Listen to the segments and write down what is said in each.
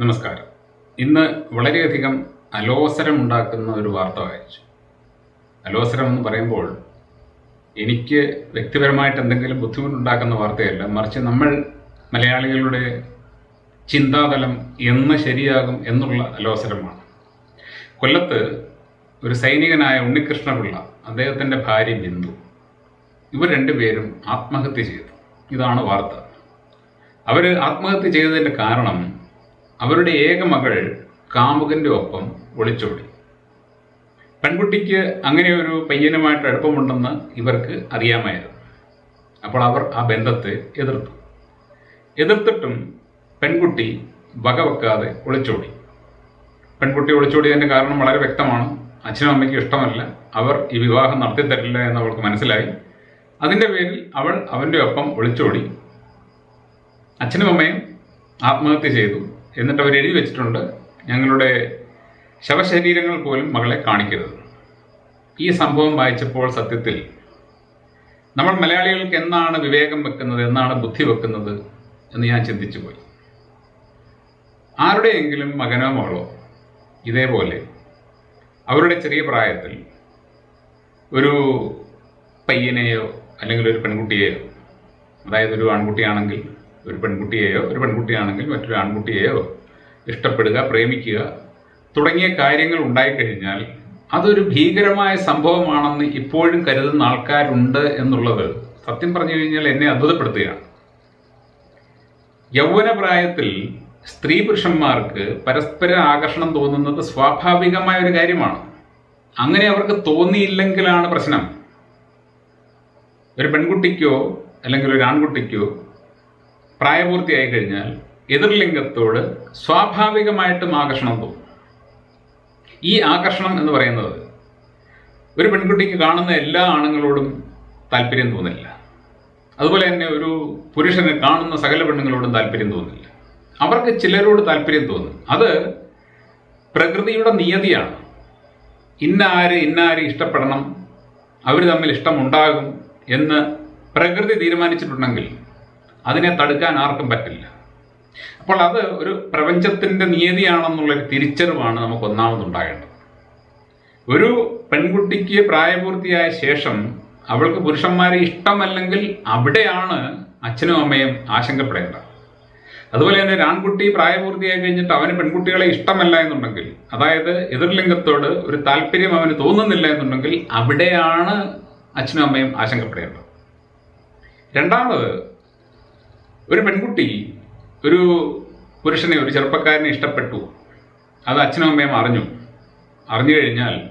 നമസ്കാരം. ഇന്ന് വളരെയധികം അലോസരം ഉണ്ടാക്കുന്ന ഒരു വാർത്ത വായിച്ചു. അലോസരം എന്ന് പറയുമ്പോൾ എനിക്ക് വ്യക്തിപരമായിട്ട് എന്തെങ്കിലും ബുദ്ധിമുട്ടുണ്ടാക്കുന്ന വാർത്തയല്ല. മറിച്ച് നമ്മൾ മലയാളികളുടെ ചിന്താതലം എന്ന് ശരിയാകും എന്നുള്ള അലോസരമാണ്. കൊല്ലത്ത് ഒരു സൈനികനായ ഉണ്ണികൃഷ്ണപിള്ള അദ്ദേഹത്തിന്റെ ഭാര്യ ബിന്ദു ഇവർ രണ്ടുപേരും ആത്മഹത്യ ചെയ്തു. ഇതാണ് വാർത്ത. അവർ ആത്മഹത്യ ചെയ്തതിന്റെ കാരണം അവരുടെ ഏക മകൾ കാമുകന്റെ ഒപ്പം ഒളിച്ചോടി. പെൺകുട്ടിക്ക് അങ്ങനെ ഒരു പയ്യനുമായിട്ട് അടുപ്പമുണ്ടെന്ന് ഇവർക്ക് അറിയാമായിരുന്നു. അപ്പോൾ അവർ ആ ബന്ധത്തെ എതിർത്തു. എതിർത്തിട്ടും പെൺകുട്ടി വകവെക്കാതെ ഒളിച്ചോടി. പെൺകുട്ടി ഒളിച്ചോടിയതിന്റെ കാരണം വളരെ വ്യക്തമാണ്. അച്ഛനും അമ്മയ്ക്കും ഇഷ്ടമല്ല. അവർ ഈ വിവാഹം നടത്തിത്തരില്ല എന്ന് അവൾക്ക് മനസ്സിലായി. അതിന്റെ പേരിൽ അവൾ അവന്റെ ഒപ്പം ഒളിച്ചോടി. അച്ഛനും അമ്മയും ആത്മഹത്യ ചെയ്തു. എന്നിട്ട് അവർ എഴുതി വെച്ചിട്ടുണ്ട് ഞങ്ങളുടെ ശവശരീരങ്ങൾ പോലും മകളെ കാണിക്കരുത്. ഈ സംഭവം വായിച്ചപ്പോൾ സത്യത്തിൽ നമ്മൾ മലയാളികൾക്ക് എന്നാണ് വിവേകം വെക്കുന്നത് എന്നാണ് ബുദ്ധി വെക്കുന്നത് എന്ന് ഞാൻ ചിന്തിച്ചു പോയി. ആരുടെയെങ്കിലും മകനോ മകളോ ഇതേപോലെ അവരുടെ ചെറിയ പ്രായത്തിൽ ഒരു പയ്യനെയോ അല്ലെങ്കിൽ ഒരു പെൺകുട്ടിയെയോ അതായത് ഒരു ആൺകുട്ടിയാണെങ്കിൽ ഒരു പെൺകുട്ടിയെയോ ഒരു പെൺകുട്ടിയാണെങ്കിൽ മറ്റൊരു ആൺകുട്ടിയെയോ ഇഷ്ടപ്പെടുക പ്രേമിക്കുക തുടങ്ങിയ കാര്യങ്ങൾ ഉണ്ടായിക്കഴിഞ്ഞാൽ അതൊരു ഭീകരമായ സംഭവമാണെന്ന് ഇപ്പോഴും കരുതുന്ന ആൾക്കാരുണ്ട് എന്നുള്ളത് സത്യം പറഞ്ഞു കഴിഞ്ഞാൽ എന്നെ അത്ഭുതപ്പെടുത്തുകയാണ്. യൗവനപ്രായത്തിൽ സ്ത്രീ പുരുഷന്മാർക്ക് പരസ്പര ആകർഷണം തോന്നുന്നത് സ്വാഭാവികമായ ഒരു കാര്യമാണ്. അങ്ങനെ അവർക്ക് തോന്നിയില്ലെങ്കിലാണ് പ്രശ്നം. ഒരു പെൺകുട്ടിക്കോ അല്ലെങ്കിൽ ഒരു ആൺകുട്ടിക്കോ പ്രായപൂർത്തിയായി കഴിഞ്ഞാൽ എതിർലിംഗത്തോട് സ്വാഭാവികമായിട്ടും ആകർഷണം തോന്നും. ഈ ആകർഷണം എന്ന് പറയുന്നത് ഒരു പെൺകുട്ടിക്ക് കാണുന്ന എല്ലാ ആണുങ്ങളോടും താല്പര്യം തോന്നില്ല. അതുപോലെ തന്നെ ഒരു പുരുഷന് കാണുന്ന സകല പെണ്ണുങ്ങളോടും താല്പര്യം തോന്നില്ല. അവർക്ക് ചിലരോട് താല്പര്യം തോന്നും. അത് പ്രകൃതിയുടെ നിയതിയാണ്. ഇന്ന ആര് ഇന്ന ആര് ഇഷ്ടപ്പെടണം അവർ തമ്മിൽ ഇഷ്ടമുണ്ടാകും എന്ന് പ്രകൃതി തീരുമാനിച്ചിട്ടുണ്ടെങ്കിൽ അതിനെ തടുക്കാൻ ആർക്കും പറ്റില്ല. അപ്പോൾ അത് ഒരു പ്രപഞ്ചത്തിന്റെ നിയതിയാണെന്നുള്ളൊരു തിരിച്ചറിവാണ് നമുക്ക് ഒന്നാമതുണ്ടാകേണ്ടത്. ഒരു പെൺകുട്ടിക്ക് പ്രായപൂർത്തിയായ ശേഷം അവൾക്ക് പുരുഷന്മാരെ ഇഷ്ടമല്ലെങ്കിൽ അവിടെയാണ് അച്ഛനും അമ്മയും ആശങ്കപ്പെടേണ്ടത്. അതുപോലെ തന്നെ ഒരു ആൺകുട്ടി പ്രായപൂർത്തിയായി കഴിഞ്ഞിട്ട് അവന് പെൺകുട്ടികളെ ഇഷ്ടമല്ല എന്നുണ്ടെങ്കിൽ അതായത് എതിർലിംഗത്തോട് ഒരു താല്പര്യം അവന് തോന്നുന്നില്ല എന്നുണ്ടെങ്കിൽ അവിടെയാണ് അച്ഛനും അമ്മയും ആശങ്കപ്പെടേണ്ടത്. രണ്ടാമത് ഒരു പെൺകുട്ടി ഒരു പുരുഷനെ ഒരു ചെറുപ്പക്കാരനെ ഇഷ്ടപ്പെട്ടു. അത് അച്ഛനും അമ്മയും അറിഞ്ഞു. അറിഞ്ഞു കഴിഞ്ഞാൽ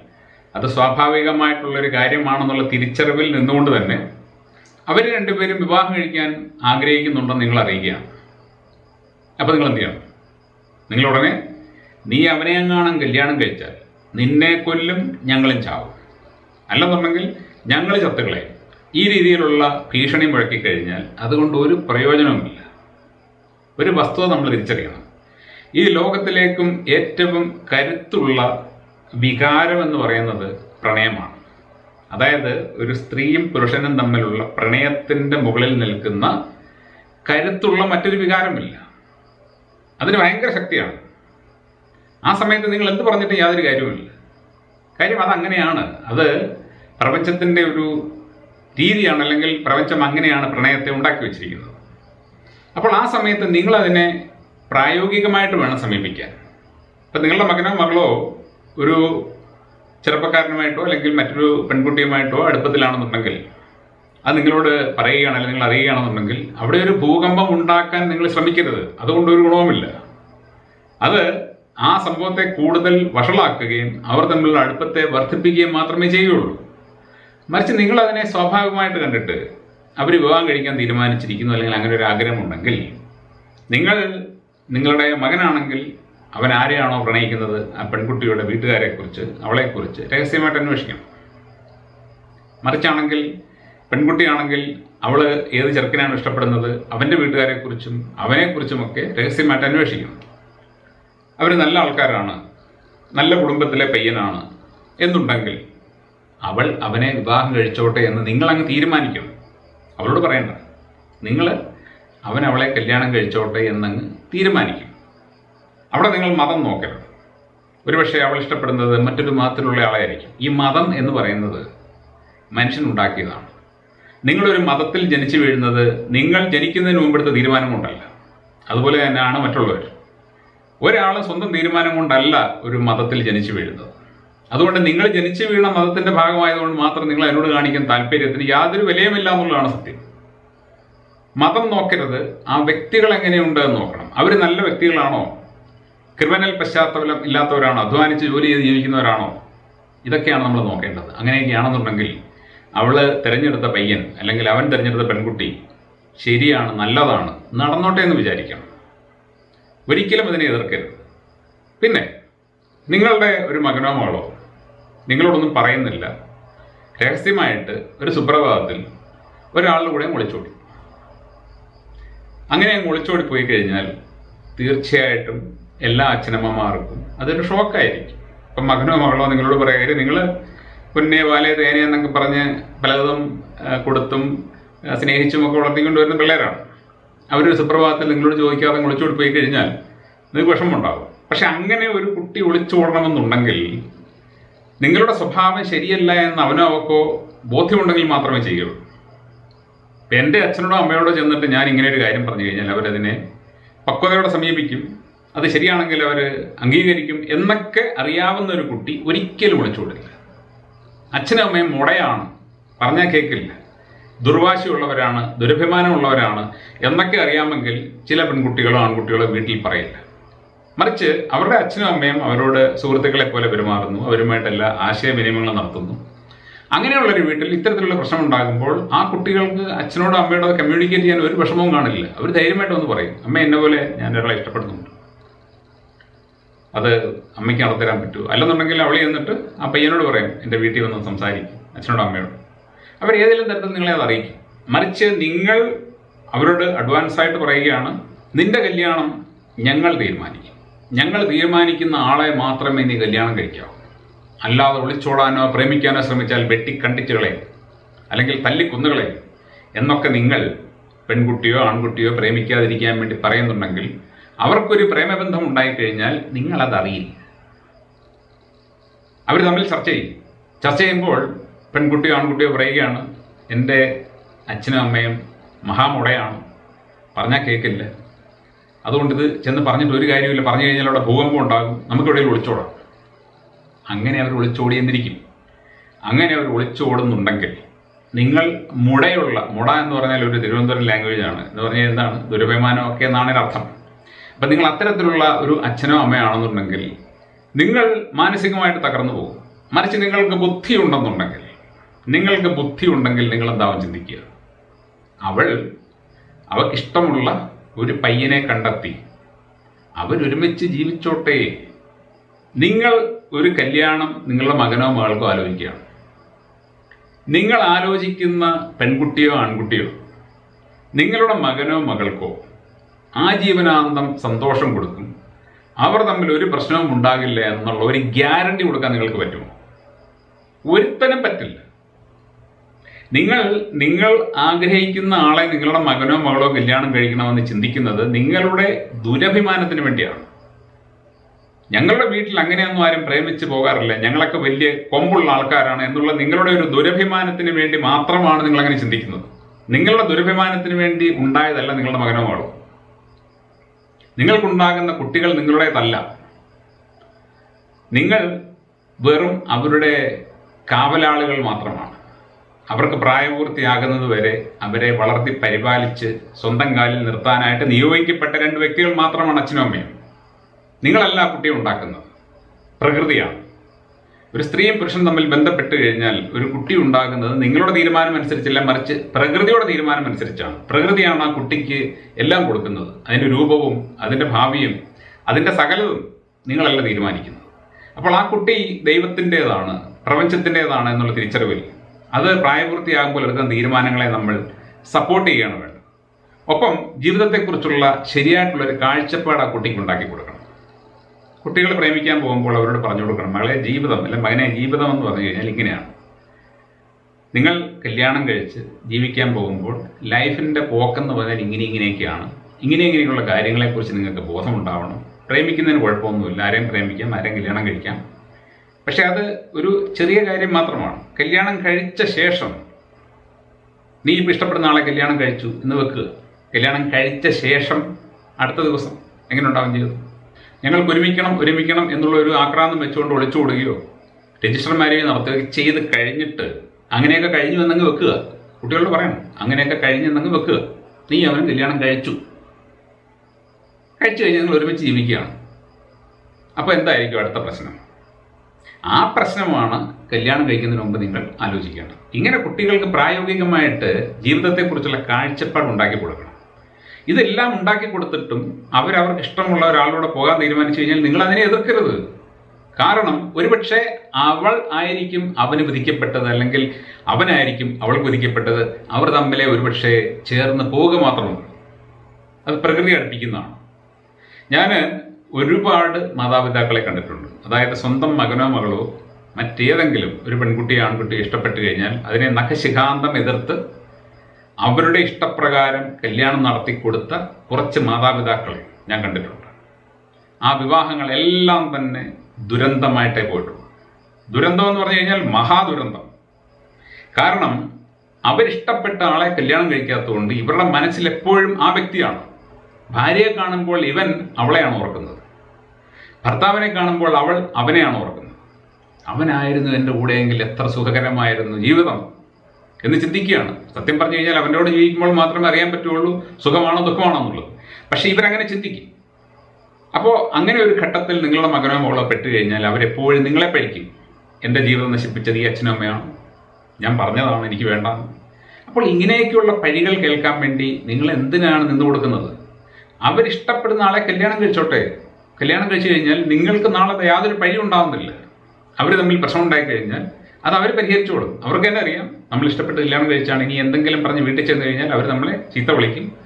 അത് സ്വാഭാവികമായിട്ടുള്ളൊരു കാര്യമാണെന്നുള്ള തിരിച്ചറിവിൽ നിന്നുകൊണ്ട് തന്നെ അവർ രണ്ടുപേരും വിവാഹം കഴിക്കാൻ ആഗ്രഹിക്കുന്നുണ്ടെന്ന് നിങ്ങൾ അറിയിക്കുക. അപ്പോൾ നിങ്ങൾ എന്ത് ചെയ്യണം? നിങ്ങൾ ഉടനെ നീ അവനെ അങ്ങാണം കല്യാണം കഴിച്ചാൽ നിന്നെ കൊല്ലും ഞങ്ങളും ചാവും. അല്ലെന്നുണ്ടെങ്കിൽ ഞങ്ങൾ ചത്തുകളെ ഈ രീതിയിലുള്ള ഭീഷണി മുഴക്കി കഴിഞ്ഞാൽ അതുകൊണ്ട് ഒരു പ്രയോജനവുമില്ല. ഒരു വസ്തുത നമ്മൾ തിരിച്ചറിയണം. ഈ ലോകത്തിലേക്കും ഏറ്റവും കരുത്തുള്ള വികാരം എന്ന് പറയുന്നത് പ്രണയമാണ്. അതായത് ഒരു സ്ത്രീയും പുരുഷനും തമ്മിലുള്ള പ്രണയത്തിന്റെ മുകളിൽ നിൽക്കുന്ന കരുത്തുള്ള മറ്റൊരു വികാരമില്ല. അതിന് ഭയങ്കര ശക്തിയാണ്. ആ സമയത്ത് നിങ്ങൾ എന്ത് പറഞ്ഞിട്ടും യാതൊരു കാര്യവുമില്ല. കാര്യം അതങ്ങനെയാണ്. അത് പ്രപഞ്ചത്തിന്റെ ഒരു രീതിയാണ് അല്ലെങ്കിൽ പ്രപഞ്ചം അങ്ങനെയാണ് പ്രണയത്തെ ഉണ്ടാക്കി വെച്ചിരിക്കുന്നത്. അപ്പോൾ ആ സമയത്ത് നിങ്ങളതിനെ പ്രായോഗികമായിട്ട് വേണം സമീപിക്കാൻ. ഇപ്പം നിങ്ങളുടെ മകനോ മകളോ ഒരു ചെറുപ്പക്കാരനുമായിട്ടോ അല്ലെങ്കിൽ മറ്റൊരു പെൺകുട്ടിയുമായിട്ടോ അടുപ്പത്തിലാണെന്നുണ്ടെങ്കിൽ അത് നിങ്ങളോട് പറയുകയാണ് അല്ലെങ്കിൽ നിങ്ങൾ അറിയുകയാണെന്നുണ്ടെങ്കിൽ അവിടെ ഒരു ഭൂകമ്പം ഉണ്ടാക്കാൻ നിങ്ങൾ ശ്രമിക്കരുത്. അതുകൊണ്ട് ഒരു ഗുണവുമില്ല. അത് ആ സംഭവത്തെ കൂടുതൽ വഷളാക്കുകയും അവർ തമ്മിലുള്ള അടുപ്പത്തെ വർദ്ധിപ്പിക്കുകയും മാത്രമേ ചെയ്യുള്ളൂ. മറിച്ച് നിങ്ങൾ അതിനെ സ്വാഭാവികമായിട്ട് കണ്ടിട്ട് അവർ വിവാഹം കഴിക്കാൻ തീരുമാനിച്ചിരിക്കുന്നു അല്ലെങ്കിൽ അങ്ങനെ ഒരു ആഗ്രഹമുണ്ടെങ്കിൽ നിങ്ങൾ നിങ്ങളുടെ മകനാണെങ്കിൽ അവൻ ആരെയാണോ പ്രണയിക്കുന്നത്? ആ പെൺകുട്ടിയുടെ വീട്ടുകാരെക്കുറിച്ച് അവളെക്കുറിച്ച് രഹസ്യമായിട്ട് അന്വേഷിക്കണം. മറിച്ചാണെങ്കിൽ പെൺകുട്ടിയാണെങ്കിൽ അവൾ ഏത് ചെറുക്കനാണ് ഇഷ്ടപ്പെടുന്നത്? അവന്റെ വീട്ടുകാരെക്കുറിച്ചും അവനെക്കുറിച്ചുമൊക്കെ രഹസ്യമായിട്ട് അന്വേഷിക്കണം. അവർ നല്ല ആൾക്കാരാണ് നല്ല കുടുംബത്തിലെ പയ്യനാണ് എന്നുണ്ടെങ്കിൽ അവൾ അവനെ വിവാഹം കഴിച്ചോട്ടെ എന്ന് നിങ്ങൾ അങ്ങ് തീരുമാനിക്കും. അവളോട് പറയണ്ട. നിങ്ങൾ അവൻ അവളെ കല്യാണം കഴിച്ചോട്ടെ എന്നങ്ങ് തീരുമാനിക്കും. അവിടെ നിങ്ങൾ മതം നോക്കരുത്. ഒരുപക്ഷെ അവൾ ഇഷ്ടപ്പെടുന്നത് മറ്റൊരു മതത്തിലുള്ള ആളായിരിക്കും. ഈ മതം എന്ന് പറയുന്നത് മനുഷ്യൻ ഉണ്ടാക്കിയതാണ്. നിങ്ങളൊരു മതത്തിൽ ജനിച്ചു വീഴുന്നത് നിങ്ങൾ ജനിക്കുന്നതിന് മുമ്പെടുത്ത തീരുമാനം കൊണ്ടല്ല. അതുപോലെ തന്നെയാണ് മറ്റുള്ളവർ. ഒരാൾ സ്വന്തം തീരുമാനം കൊണ്ടല്ല ഒരു മതത്തിൽ ജനിച്ചു വീഴുന്നത്. അതുകൊണ്ട് നിങ്ങൾ ജനിച്ചു വീണ മതത്തിന്റെ ഭാഗമായതുകൊണ്ട് മാത്രം നിങ്ങൾ അതിനോട് കാണിക്കാൻ താല്പര്യത്തിന് യാതൊരു വിലയുമില്ല എന്നുള്ളതാണ് സത്യം. മതം നോക്കരുത്. ആ വ്യക്തികൾ എങ്ങനെയുണ്ട് എന്ന് നോക്കണം. അവർ നല്ല വ്യക്തികളാണോ? ക്രിമിനൽ പശ്ചാത്തലം ഇല്ലാത്തവരാണോ? അധ്വാനിച്ച് ജോലി ചെയ്ത് ജീവിക്കുന്നവരാണോ? ഇതൊക്കെയാണ് നമ്മൾ നോക്കേണ്ടത്. അങ്ങനെയൊക്കെയാണെന്നുണ്ടെങ്കിൽ അവൾ തിരഞ്ഞെടുത്ത പയ്യൻ അല്ലെങ്കിൽ അവൻ തിരഞ്ഞെടുത്ത പെൺകുട്ടി ശരിയാണ് നല്ലതാണ് നടന്നോട്ടെ എന്ന് വിചാരിക്കണം. ഒരിക്കലും അതിനെ എതിർക്കരുത്. പിന്നെ നിങ്ങളുടെ ഒരു മകനോ മകളോ നിങ്ങളോടൊന്നും പറയുന്നില്ല. രഹസ്യമായിട്ട് ഒരു സുപ്രഭാതത്തിൽ ഒരാളുടെ കൂടെ ഒളിച്ചോടി അങ്ങനെ അങ്ങ് ഒളിച്ചോടി പോയി കഴിഞ്ഞാൽ തീർച്ചയായിട്ടും എല്ലാ അച്ഛനമ്മമാർക്കും അതൊരു ഷോക്കായിരിക്കും. ഇപ്പം മകനോ മകളോ നിങ്ങളോട് പറയുക നിങ്ങൾ പൊന്നെ വാലേ തേനെ എന്നൊക്കെ പറഞ്ഞ് പലതും കൊടുത്തും സ്നേഹിച്ചുമൊക്കെ സ്നേഹിച്ചും ഒക്കെ വളർത്തിക്കൊണ്ട് വരുന്ന പിള്ളേരാണ്. അവരൊരു സുപ്രഭാതത്തിൽ നിങ്ങളോട് ചോദിക്കാതെ ഒളിച്ചോടി പോയി കഴിഞ്ഞാൽ നിങ്ങൾക്ക് വിഷമമുണ്ടാകും. പക്ഷെ അങ്ങനെ ഒരു കുട്ടി ഒളിച്ചോടണമെന്നുണ്ടെങ്കിൽ നിങ്ങളുടെ സ്വഭാവം ശരിയല്ല എന്ന് അവനോ അവക്കോ ബോധ്യമുണ്ടെങ്കിൽ മാത്രമേ ചെയ്യുള്ളൂ. ഇപ്പം എന്റെ അച്ഛനോടോ അമ്മയോടോ ചെന്നിട്ട് ഞാൻ ഇങ്ങനെ ഒരു കാര്യം പറഞ്ഞു കഴിഞ്ഞാൽ അവരതിനെ പക്വതയോടെ സമീപിക്കും. അത് ശരിയാണെങ്കിൽ അവർ അംഗീകരിക്കും എന്നൊക്കെ അറിയാവുന്ന ഒരു കുട്ടി ഒരിക്കലും ഒളിച്ചോടില്ല അച്ഛനും അമ്മയും മുടയാണ്. പറഞ്ഞാൽ കേൾക്കില്ല ദുർവാശിയുള്ളവരാണ് ദുരഭിമാനമുള്ളവരാണ് എന്നൊക്കെ അറിയാമെങ്കിൽ ചില പെൺകുട്ടികളോ ആൺകുട്ടികളോ വീട്ടിൽ പറയില്ല. മറിച്ച് അവരുടെ അച്ഛനും അമ്മയും അവരോട് സുഹൃത്തുക്കളെ പോലെ പെരുമാറുന്നു. അവരുമായിട്ടെല്ലാ ആശയവിനിമയങ്ങൾ നടത്തുന്നു. അങ്ങനെയുള്ള ഒരു വീട്ടിൽ ഇത്തരത്തിലുള്ള പ്രശ്നം ഉണ്ടാകുമ്പോൾ ആ കുട്ടികൾക്ക് അച്ഛനോടോ അമ്മയോടോ കമ്മ്യൂണിക്കേറ്റ് ചെയ്യാൻ ഒരു വിഷമവും കാണില്ല. അവർ ധൈര്യമായിട്ട് ഒന്ന് പറയും അമ്മ എന്നെ പോലെ ഞാൻ ഒരാളെ ഇഷ്ടപ്പെടുന്നുണ്ട്. അത് അമ്മയ്ക്ക് നടത്തരാൻ പറ്റുമോ അല്ലെന്നുണ്ടെങ്കിൽ അവളെ എന്നിട്ട് ആ പയ്യനോട് പറയും എന്റെ വീട്ടിൽ വന്ന് സംസാരിക്കും അച്ഛനോടും അമ്മയോട്. അവർ ഏതെങ്കിലും തരത്തിൽ നിങ്ങളെ അത് അറിയിക്കും. മറിച്ച് നിങ്ങൾ അവരോട് അഡ്വാൻസ് ആയിട്ട് പറയുകയാണ് നിന്റെ കല്യാണം ഞങ്ങൾ തീരുമാനിക്കും. ഞങ്ങൾ തീരുമാനിക്കുന്ന ആളെ മാത്രമേ നീ കല്യാണം കഴിക്കാവൂ. അല്ലാതെ ഒളിച്ചോടാനോ പ്രേമിക്കാനോ ശ്രമിച്ചാൽ വെട്ടി കണ്ടിച്ചുകളെ അല്ലെങ്കിൽ തല്ലിക്കുന്നുകളെ എന്നൊക്കെ നിങ്ങൾ പെൺകുട്ടിയോ ആൺകുട്ടിയോ പ്രേമിക്കാതിരിക്കാൻ വേണ്ടി പറയുന്നുണ്ടെങ്കിൽ അവർക്കൊരു പ്രേമബന്ധം ഉണ്ടായിക്കഴിഞ്ഞാൽ നിങ്ങളത് അറിയില്ല അവർ തമ്മിൽ ചർച്ച ചെയ്യും. ചർച്ച ചെയ്യുമ്പോൾ പെൺകുട്ടിയോ ആൺകുട്ടിയോ പറയുകയാണ് എന്റെ അച്ഛനും അമ്മയും മഹാമുടയാണ്. പറഞ്ഞാൽ കേൾക്കില്ല. അതുകൊണ്ട് ഇത് ചെന്ന് പറഞ്ഞിട്ട് ഒരു കാര്യമില്ല പറഞ്ഞു കഴിഞ്ഞാൽ അവിടെ ഭൂകമ്പം ഉണ്ടാകും. നമുക്കിവിടെയിൽ ഒളിച്ചോടാം. അങ്ങനെ അവർ ഒളിച്ചോടിയെന്നിരിക്കും അങ്ങനെ അവർ ഒളിച്ചോടുന്നുണ്ടെങ്കിൽ നിങ്ങൾ മുടയുള്ള മുട എന്ന് പറഞ്ഞാൽ ഒരു തിരുവനന്തപുരം ലാംഗ്വേജ് ആണ്. എന്ന് പറഞ്ഞാൽ എന്താണ്? ദുരഭിമാനം ഒക്കെ എന്നാണ് അർത്ഥം. അപ്പം നിങ്ങൾ അത്തരത്തിലുള്ള ഒരു അച്ഛനോ അമ്മയാണെന്നുണ്ടെങ്കിൽ നിങ്ങൾ മാനസികമായിട്ട് തകർന്നു പോകും. മറിച്ച് നിങ്ങൾക്ക് ബുദ്ധി ഉണ്ടെന്നുണ്ടെങ്കിൽ നിങ്ങൾക്ക് ബുദ്ധി ഉണ്ടെങ്കിൽ നിങ്ങൾ എന്താവും ചിന്തിക്കുക? അവൾ അവക്കിഷ്ടമുള്ള ഒരു പയ്യനെ കണ്ടെത്തി. അവരൊരുമിച്ച് ജീവിച്ചോട്ടെ. നിങ്ങൾ ഒരു കല്യാണം നിങ്ങളുടെ മകനോ മകൾക്കോ ആലോചിക്കുകയാണ്. നിങ്ങൾ ആലോചിക്കുന്ന പെൺകുട്ടിയോ ആൺകുട്ടിയോ നിങ്ങളുടെ മകനോ മകൾക്കോ ആ ജീവനാന്തം സന്തോഷം കൊടുക്കും. അവർ തമ്മിൽ ഒരു പ്രശ്നവും ഉണ്ടാകില്ല എന്നുള്ള ഒരു ഗ്യാരണ്ടി കൊടുക്കാൻ നിങ്ങൾക്ക് പറ്റുമോ? ഒരുത്തനും പറ്റില്ല. നിങ്ങൾ നിങ്ങൾ ആഗ്രഹിക്കുന്ന ആളെ നിങ്ങളുടെ മകനോ മകളോ കല്യാണം കഴിക്കണമെന്ന് ചിന്തിക്കുന്നത് നിങ്ങളുടെ ദുരഭിമാനത്തിന് വേണ്ടിയാണ്. ഞങ്ങളുടെ വീട്ടിൽ അങ്ങനെയൊന്നും ആരും പ്രേമിച്ച് പോകാറില്ല. ഞങ്ങളൊക്കെ വലിയ കൊമ്പുള്ള ആൾക്കാരാണ് എന്നുള്ള നിങ്ങളുടെ ഒരു ദുരഭിമാനത്തിന് വേണ്ടി മാത്രമാണ് നിങ്ങൾ അങ്ങനെ ചിന്തിക്കുന്നത്. നിങ്ങളുടെ ദുരഭിമാനത്തിന് വേണ്ടി ഉണ്ടായതല്ല നിങ്ങളുടെ മകനോ മകളോ. നിങ്ങൾക്കുണ്ടാകുന്ന കുട്ടികൾ നിങ്ങളുടേതല്ല. നിങ്ങൾ വെറും അവരുടെ കാവലാളുകൾ മാത്രമാണ്. അവർക്ക് പ്രായപൂർത്തിയാകുന്നത് വരെ അവരെ വളർത്തി പരിപാലിച്ച് സ്വന്തം കാലിൽ നിർത്താനായിട്ട് നിയോഗിക്കപ്പെട്ട രണ്ട് വ്യക്തികൾ മാത്രമാണ് അച്ഛനും അമ്മയും. നിങ്ങളല്ല കുട്ടിയെ ഉണ്ടാക്കുന്നത് പ്രകൃതിയാണ്. ഒരു സ്ത്രീയും പുരുഷനും തമ്മിൽ ബന്ധപ്പെട്ട് കഴിഞ്ഞാൽ ഒരു കുട്ടി ഉണ്ടാകുന്നത് നിങ്ങളുടെ തീരുമാനം അനുസരിച്ചല്ല മറിച്ച് പ്രകൃതിയുടെ തീരുമാനം അനുസരിച്ചാണ് പ്രകൃതിയാണ് ആ കുട്ടിക്ക് എല്ലാം കൊടുക്കുന്നത്. അതിന്റെ രൂപവും അതിന്റെ ഭാവിയും അതിന്റെ സകലതും നിങ്ങളല്ല തീരുമാനിക്കുന്നത്. അപ്പോൾ ആ കുട്ടി ദൈവത്തിന്റെതാണ് പ്രപഞ്ചത്തിന്റെതാണ് എന്നുള്ള തിരിച്ചറിവിൽ അത് പ്രായപൂർത്തിയാകുമ്പോൾ എടുക്കുന്ന തീരുമാനങ്ങളെ നമ്മൾ സപ്പോർട്ട് ചെയ്യുകയാണ് വേണ്ടത്. ഒപ്പം ജീവിതത്തെക്കുറിച്ചുള്ള ശരിയായിട്ടുള്ള ഒരു കാഴ്ചപ്പാട് ആ കുട്ടിക്ക് ഉണ്ടാക്കി കൊടുക്കണം. കുട്ടികൾ പ്രേമിക്കാൻ പോകുമ്പോൾ അവരോട് പറഞ്ഞു കൊടുക്കണം മകളെ ജീവിതം അല്ലെ മകനെ ജീവിതം എന്ന് പറഞ്ഞു കഴിഞ്ഞാൽ ഇങ്ങനെയാണ്. നിങ്ങൾ കല്യാണം കഴിച്ച് ജീവിക്കാൻ പോകുമ്പോൾ ലൈഫിന്റെ പോക്കെന്ന് പറഞ്ഞാൽ ഇങ്ങനെ ഇങ്ങനെയൊക്കെയാണ്. ഇങ്ങനെ ഇങ്ങനെയുള്ള കാര്യങ്ങളെക്കുറിച്ച് നിങ്ങൾക്ക് ബോധമുണ്ടാവണം. പ്രേമിക്കുന്നതിന് കുഴപ്പമൊന്നുമില്ല. ആരെയും പ്രേമിക്കാം ആരെയും കല്യാണം കഴിക്കാം. പക്ഷെ അത് ഒരു ചെറിയ കാര്യം മാത്രമാണ്. കല്യാണം കഴിച്ച ശേഷം നീ ഇപ്പം ഇഷ്ടപ്പെടുന്ന ആളെ കല്യാണം കഴിച്ചു എന്ന് വെക്കുക. കല്യാണം കഴിച്ച ശേഷം അടുത്ത ദിവസം എങ്ങനെ ഉണ്ടാവും ചെയ്തു? ഞങ്ങൾക്ക് ഒരുമിക്കണം ഒരുമിക്കണം എന്നുള്ള ഒരു ആക്രാന്തം വെച്ചുകൊണ്ട് ഒളിച്ചു കൊടുക്കുകയോ രജിസ്റ്റർ നടത്തുകയോ ചെയ്ത് കഴിഞ്ഞിട്ട് അങ്ങനെയൊക്കെ കഴിഞ്ഞു എന്നങ്ങ് വെക്കുക. കുട്ടികളോട് പറയണം അങ്ങനെയൊക്കെ കഴിഞ്ഞെന്നങ്ങ് വെക്കുക. നീ അവനും കല്യാണം കഴിച്ചു. കഴിച്ചു കഴിഞ്ഞ് നിങ്ങൾ ഒരുമിച്ച് ജീവിക്കുകയാണ്. അപ്പോൾ എന്തായിരിക്കും അടുത്ത പ്രശ്നം? ആ പ്രശ്നമാണ് കല്യാണം കഴിക്കുന്നതിന് മുമ്പ് നിങ്ങൾ ആലോചിക്കേണ്ടത്. ഇങ്ങനെ കുട്ടികൾക്ക് പ്രായോഗികമായിട്ട് ജീവിതത്തെക്കുറിച്ചുള്ള കാഴ്ചപ്പാട് ഉണ്ടാക്കി കൊടുക്കണം. ഇതെല്ലാം ഉണ്ടാക്കി കൊടുത്തിട്ടും അവരവർക്ക് ഇഷ്ടമുള്ള ഒരാളോട് പോകാൻ തീരുമാനിച്ചു കഴിഞ്ഞാൽ നിങ്ങൾ അതിനെ എതിർക്കരുത്. കാരണം ഒരുപക്ഷെ അവൾ ആയിരിക്കും അവന് വിധിക്കപ്പെട്ടത് അല്ലെങ്കിൽ അവനായിരിക്കും അവൾക്ക് വിധിക്കപ്പെട്ടത്. അവർ തമ്മിലെ ഒരുപക്ഷെ ചേർന്ന് പോവുക മാത്രമുണ്ട്. അത് പ്രകൃതി അടുപ്പിക്കുന്നതാണ്. ഞാൻ ഒരുപാട് മാതാപിതാക്കളെ കണ്ടിട്ടുണ്ട്. അതായത് സ്വന്തം മകനോ മകളോ മറ്റേതെങ്കിലും ഒരു പെൺകുട്ടി ആൺകുട്ടി ഇഷ്ടപ്പെട്ട് കഴിഞ്ഞാൽ അതിനെ നഖശിഖാന്തം എതിർത്ത് അവരുടെ ഇഷ്ടപ്രകാരം കല്യാണം നടത്തി കൊടുത്ത കുറച്ച് മാതാപിതാക്കളെ ഞാൻ കണ്ടിട്ടുണ്ട്. ആ വിവാഹങ്ങളെല്ലാം തന്നെ ദുരന്തമായിട്ടേ പോയിട്ടുള്ളൂ. ദുരന്തം എന്ന് പറഞ്ഞു കഴിഞ്ഞാൽ മഹാദുരന്തം. കാരണം അവരിഷ്ടപ്പെട്ട ആളെ കല്യാണം കഴിക്കാത്തതുകൊണ്ട് ഇവരുടെ മനസ്സിൽ എപ്പോഴും ആ വ്യക്തിയാണ്. ഭാര്യയെ കാണുമ്പോൾ ഇവൻ അവളെയാണ് ഓർക്കുന്നത്. ഭർത്താവിനെ കാണുമ്പോൾ അവൾ അവനെയാണ് ഓർക്കുന്നത്. അവനായിരുന്നു എന്റെ കൂടെയെങ്കിൽ എത്ര സുഖകരമായിരുന്നു ജീവിതം എന്ന് ചിന്തിക്കുകയാണ്. സത്യം പറഞ്ഞു കഴിഞ്ഞാൽ അവനോട് ജീവിക്കുമ്പോൾ മാത്രമേ അറിയാൻ പറ്റുള്ളൂ സുഖമാണോ ദുഃഖമാണോ എന്നുള്ളത്. പക്ഷേ ഇവരങ്ങനെ ചിന്തിക്കും. അപ്പോൾ അങ്ങനെ ഒരു ഘട്ടത്തിൽ നിങ്ങളുടെ മകനോ മകളോ പെട്ട് കഴിഞ്ഞാൽ അവരെപ്പോഴും നിങ്ങളെ പഴിക്കും. എന്റെ ജീവിതം നശിപ്പിച്ചത് ഈ അച്ഛനും അമ്മയാണ്. ഞാൻ പറഞ്ഞതാണ് എനിക്ക് വേണ്ട. അപ്പോൾ ഇങ്ങനെയൊക്കെയുള്ള പഴികൾ കേൾക്കാൻ വേണ്ടി നിങ്ങൾ എന്തിനാണ് നിന്നു കൊടുക്കുന്നത്? അവരിഷ്ടപ്പെടുന്ന ആളെ കല്യാണം കഴിച്ചോട്ടെ. കല്യാണം കഴിച്ചു കഴിഞ്ഞാൽ നിങ്ങൾക്ക് നാളെ യാതൊരു പഴി ഉണ്ടാവുന്നില്ല. അവർ തമ്മിൽ പ്രശ്നം ഉണ്ടായി കഴിഞ്ഞാൽ അത് അവർ പരിഹരിച്ചോളും അവർക്ക് തന്നെ അറിയാം. നമ്മൾ ഇഷ്ടപ്പെട്ട് കല്യാണം കഴിച്ചാണെങ്കിൽ എന്തെങ്കിലും പറഞ്ഞ് വീട്ടിൽ ചെന്ന് കഴിഞ്ഞാൽ അവർ നമ്മളെ ചീത്ത വിളിക്കും.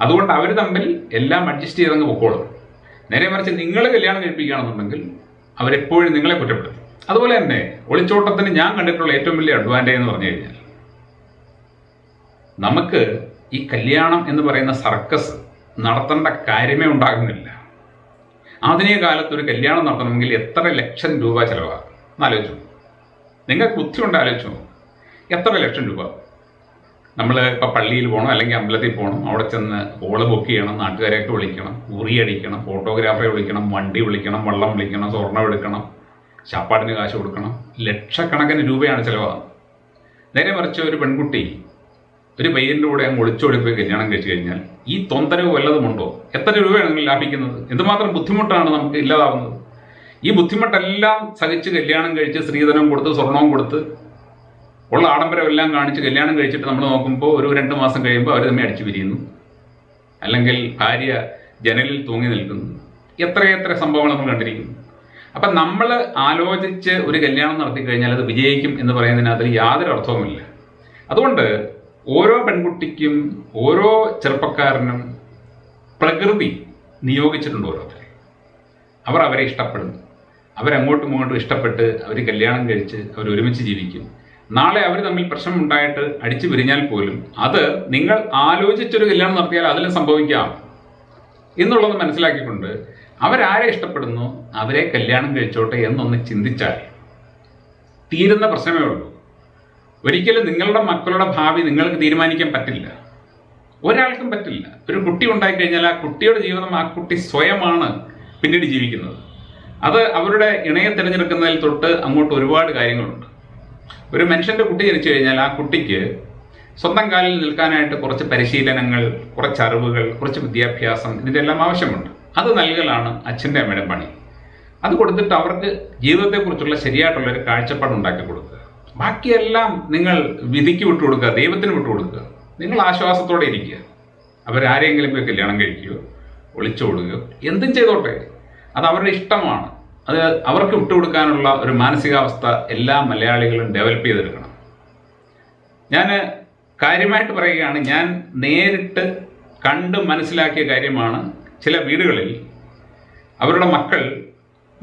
അതുകൊണ്ട് അവർ തമ്മിൽ എല്ലാം അഡ്ജസ്റ്റ് ചെയ്തങ്ങ് പൊക്കോളും. നേരെ മറിച്ച് നിങ്ങൾ കല്യാണം കഴിപ്പിക്കുകയാണെന്നുണ്ടെങ്കിൽ അവരെപ്പോഴും നിങ്ങളെ കുറ്റപ്പെടുത്തും. അതുപോലെ തന്നെ ഒളിച്ചോട്ടത്തിന് ഞാൻ കണ്ടിട്ടുള്ള ഏറ്റവും വലിയ അഡ്വാന്റേജ് എന്ന് പറഞ്ഞു കഴിഞ്ഞാൽ നമുക്ക് ഈ കല്യാണം എന്ന് പറയുന്ന സർക്കസ് നടത്തേണ്ട കാര്യമേ ഉണ്ടാകുന്നില്ല. ആധുനിക കാലത്ത് ഒരു കല്യാണം നടത്തണമെങ്കിൽ എത്ര ലക്ഷം രൂപ ചിലവാകും? എന്നാലോചിച്ചു. നിങ്ങൾക്ക് ബുദ്ധിയുണ്ട് ആലോചിച്ചു. എത്ര ലക്ഷം രൂപ? നമ്മൾ ഇപ്പോൾ പള്ളിയിൽ പോകണം അല്ലെങ്കിൽ അമ്പലത്തിൽ പോകണം അവിടെ ചെന്ന് ഹോൾ ബുക്ക് ചെയ്യണം നാട്ടുകാരെയൊക്കെ വിളിക്കണം ഉറി അടിക്കണം ഫോട്ടോഗ്രാഫറെ വിളിക്കണം വണ്ടി വിളിക്കണം വെള്ളം വിളിക്കണം സ്വർണം എടുക്കണം ചാപ്പാടിന് കാശ് കൊടുക്കണം. ലക്ഷക്കണക്കിന് രൂപയാണ് ചിലവാകുന്നത്. നേരെ മറിച്ച് ഒരു പെൺകുട്ടി ഒരു പയ്യന്റെ കൂടെ അങ്ങ് ഒളിച്ചോടി പോയി കല്യാണം കഴിച്ചു കഴിഞ്ഞാൽ ഈ തൊന്തരവ് വല്ലതുമുണ്ടോ? എത്ര രൂപയാണ് നിങ്ങൾ ലാഭിക്കുന്നത്? എന്തുമാത്രം ബുദ്ധിമുട്ടാണ് നമുക്ക് ഇല്ലാതാവുന്നത്? ഈ ബുദ്ധിമുട്ടെല്ലാം സഹിച്ച് കല്യാണം കഴിച്ച് സ്ത്രീധനം കൊടുത്ത് സ്വർണവും കൊടുത്ത് ഉള്ള ആഡംബരം എല്ലാം കാണിച്ച് കല്യാണം കഴിച്ചിട്ട് നമ്മൾ നോക്കുമ്പോൾ ഒരു രണ്ട് മാസം കഴിയുമ്പോൾ അവർ തമ്മിൽ അടിച്ചു പിരിയുന്നു. അല്ലെങ്കിൽ ഭാര്യ ജനലിൽ തൂങ്ങി നിൽക്കുന്നു. എത്രയെത്ര സംഭവങ്ങൾ നമ്മൾ കണ്ടിരിക്കുന്നു. അപ്പം നമ്മൾ ആലോചിച്ച് ഒരു കല്യാണം നടത്തി കഴിഞ്ഞാൽ അത് വിജയിക്കും എന്ന് പറയുന്നതിനകത്ത് യാതൊരു അർത്ഥവുമില്ല. അതുകൊണ്ട് ഓരോ പെൺകുട്ടിക്കും ഓരോ ചെറുപ്പക്കാരനും പ്രകൃതി നിയോഗിച്ചിട്ടുണ്ട് ഓരോരുത്തരെ. അവർ അവരെ ഇഷ്ടപ്പെടുന്നു. അവരങ്ങോട്ടും ഇങ്ങോട്ടും ഇഷ്ടപ്പെട്ട് അവർ കല്യാണം കഴിച്ച് അവർ ഒരുമിച്ച് ജീവിക്കും. നാളെ അവർ തമ്മിൽ പ്രശ്നം ഉണ്ടായിട്ട് അടിച്ചു പിരിഞ്ഞാൽ പോലും അത് നിങ്ങൾ ആലോചിച്ചൊരു കല്യാണം നടത്തിയാൽ അതിലും സംഭവിക്കാം എന്നുള്ളത് മനസ്സിലാക്കിക്കൊണ്ട് അവരാരെ ഇഷ്ടപ്പെടുന്നു അവരെ കല്യാണം കഴിച്ചോട്ടെ എന്നൊന്ന് ചിന്തിച്ചാൽ തീരുന്ന പ്രശ്നമേ ഉള്ളൂ. ഒരിക്കലും നിങ്ങളുടെ മക്കളുടെ ഭാവി നിങ്ങൾക്ക് തീരുമാനിക്കാൻ പറ്റില്ല. ഒരാൾക്കും പറ്റില്ല. ഒരു കുട്ടി ഉണ്ടായി കഴിഞ്ഞാൽ ആ കുട്ടിയുടെ ജീവിതം ആ കുട്ടി സ്വയമാണ് പിന്നീട് ജീവിക്കുന്നത്. അത് അവരുടെ ഇണയെ തിരഞ്ഞെടുക്കുന്നതിൽ തൊട്ട് അങ്ങോട്ട് ഒരുപാട് കാര്യങ്ങളുണ്ട്. ഒരു മനുഷ്യന്റെ കുട്ടി ജനിച്ചു കഴിഞ്ഞാൽ ആ കുട്ടിക്ക് സ്വന്തം കാലിൽ നിൽക്കാനായിട്ട് കുറച്ച് പരിശീലനങ്ങൾ കുറച്ച് അറിവുകൾ കുറച്ച് വിദ്യാഭ്യാസം ഇതിന്റെ എല്ലാം ആവശ്യമുണ്ട്. അത് നൽകലാണ് അച്ഛന്റെ അമ്മയുടെ പണി. അത് കൊടുത്തിട്ട് അവർക്ക് ജീവിതത്തെക്കുറിച്ചുള്ള ശരിയായിട്ടുള്ള ഒരു കാഴ്ചപ്പാട് ഉണ്ടാക്കി കൊടുക്കുക. ബാക്കിയെല്ലാം നിങ്ങൾ വിധിക്ക് വിട്ടു കൊടുക്കുക ദൈവത്തിന് വിട്ടു കൊടുക്കുക നിങ്ങൾ ആശ്വാസത്തോടെ ഇരിക്കുക. അവരാരെങ്കിലും പോയി കല്യാണം കഴിക്കുകയോ ഒളിച്ചോടുകയോ എന്തും ചെയ്തോട്ടെ. അത് അവരുടെ ഇഷ്ടമാണ്. അത് അവർക്ക് വിട്ടുകൊടുക്കാനുള്ള ഒരു മാനസികാവസ്ഥ എല്ലാ മലയാളികളും ഡെവലപ്പ് ചെയ്തെടുക്കണം. ഞാൻ കാര്യമായിട്ട് പറയുകയാണ് ഞാൻ നേരിട്ട് കണ്ട് മനസ്സിലാക്കിയ കാര്യമാണ് ചില വീടുകളിൽ അവരുടെ മക്കൾ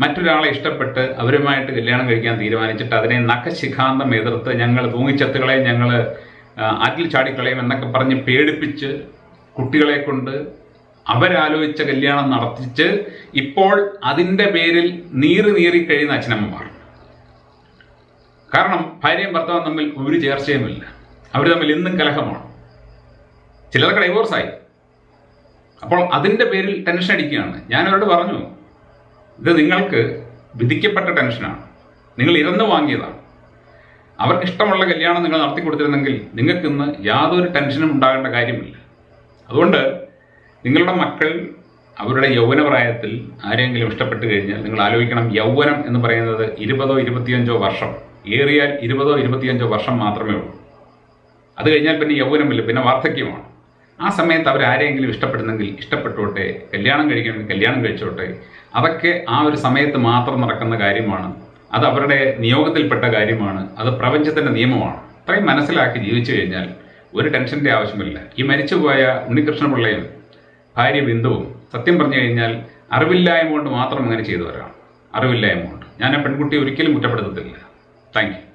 മറ്റൊരാളെ ഇഷ്ടപ്പെട്ട് അവരുമായിട്ട് കല്യാണം കഴിക്കാൻ തീരുമാനിച്ചിട്ട് അതിനെ നഖശിഖാന്തം എതിർത്ത് ഞങ്ങൾ തൂങ്ങിച്ചത്തുകളെ ഞങ്ങൾ ആറ്റിൽ ചാടിക്കളയും എന്നൊക്കെ പറഞ്ഞ് പേടിപ്പിച്ച് കുട്ടികളെ കൊണ്ട് അവരാലോചിച്ച കല്യാണം നടത്തിച്ച് ഇപ്പോൾ അതിന്റെ പേരിൽ നീറി നീറി കഴിയുന്ന അച്ഛനമ്മമാർ. കാരണം ഭാര്യയും ഭർത്താവും തമ്മിൽ ഒരു ചേർച്ചയുമില്ല. അവർ തമ്മിൽ ഇന്നും കലഹമാണ്. ചിലർക്ക് ഡൈവോഴ്സായി അപ്പോൾ അതിന്റെ പേരിൽ ടെൻഷൻ അടിക്കുകയാണ്. ഞാൻ അവരോട് പറഞ്ഞു ഇത് നിങ്ങൾക്ക് വിധിക്കപ്പെട്ട ടെൻഷനാണ്. നിങ്ങൾ ഇരന്ന് വാങ്ങിയതാണ്. അവർക്ക് ഇഷ്ടമുള്ള കല്യാണം നിങ്ങൾ നടത്തി കൊടുത്തിരുന്നെങ്കിൽ നിങ്ങൾക്ക് ഇന്ന് യാതൊരു ടെൻഷനും ഉണ്ടാകേണ്ട കാര്യമില്ല. അതുകൊണ്ട് നിങ്ങളുടെ മക്കൾ അവരുടെ യൗവനപ്രായത്തിൽ ആരെങ്കിലും ഇഷ്ടപ്പെട്ട് കഴിഞ്ഞാൽ നിങ്ങൾ ആലോചിക്കണം യൗവനം എന്ന് പറയുന്നത് ഇരുപതോ ഇരുപത്തിയഞ്ചോ വർഷം ഏറിയാൽ ഇരുപതോ ഇരുപത്തിയഞ്ചോ വർഷം മാത്രമേ ഉള്ളൂ. അത് കഴിഞ്ഞാൽ പിന്നെ യൗവനമില്ല പിന്നെ വാർദ്ധക്യമാണ്. ആ സമയത്ത് അവർ ആരെയെങ്കിലും ഇഷ്ടപ്പെടുന്നെങ്കിൽ ഇഷ്ടപ്പെട്ടോട്ടെ കല്യാണം കഴിക്കണമെങ്കിൽ കല്യാണം കഴിച്ചോട്ടെ അതൊക്കെ ആ ഒരു സമയത്ത് മാത്രം നടക്കുന്ന കാര്യമാണ്. അത് അവരുടെ നിയോഗത്തിൽപ്പെട്ട കാര്യമാണ്. അത് പ്രപഞ്ചത്തിന്റെ നിയമമാണ്. അത്രയും മനസ്സിലാക്കി ജീവിച്ചു കഴിഞ്ഞാൽ ഒരു ടെൻഷന്റെ ആവശ്യമില്ല. ഈ മരിച്ചുപോയ ഉണ്ണികൃഷ്ണപിള്ളയും ഭാര്യ ബിന്ദുവും സത്യം പറഞ്ഞു കഴിഞ്ഞാൽ അറിവില്ലായ്മ കൊണ്ട് മാത്രം അങ്ങനെ ചെയ്തവരാണ്. അറിവില്ലായ്മ കൊണ്ട്. ഞാൻ ആ പെൺകുട്ടിയെ ഒരിക്കലും കുറ്റപ്പെടുത്തത്തില്ല. താങ്ക്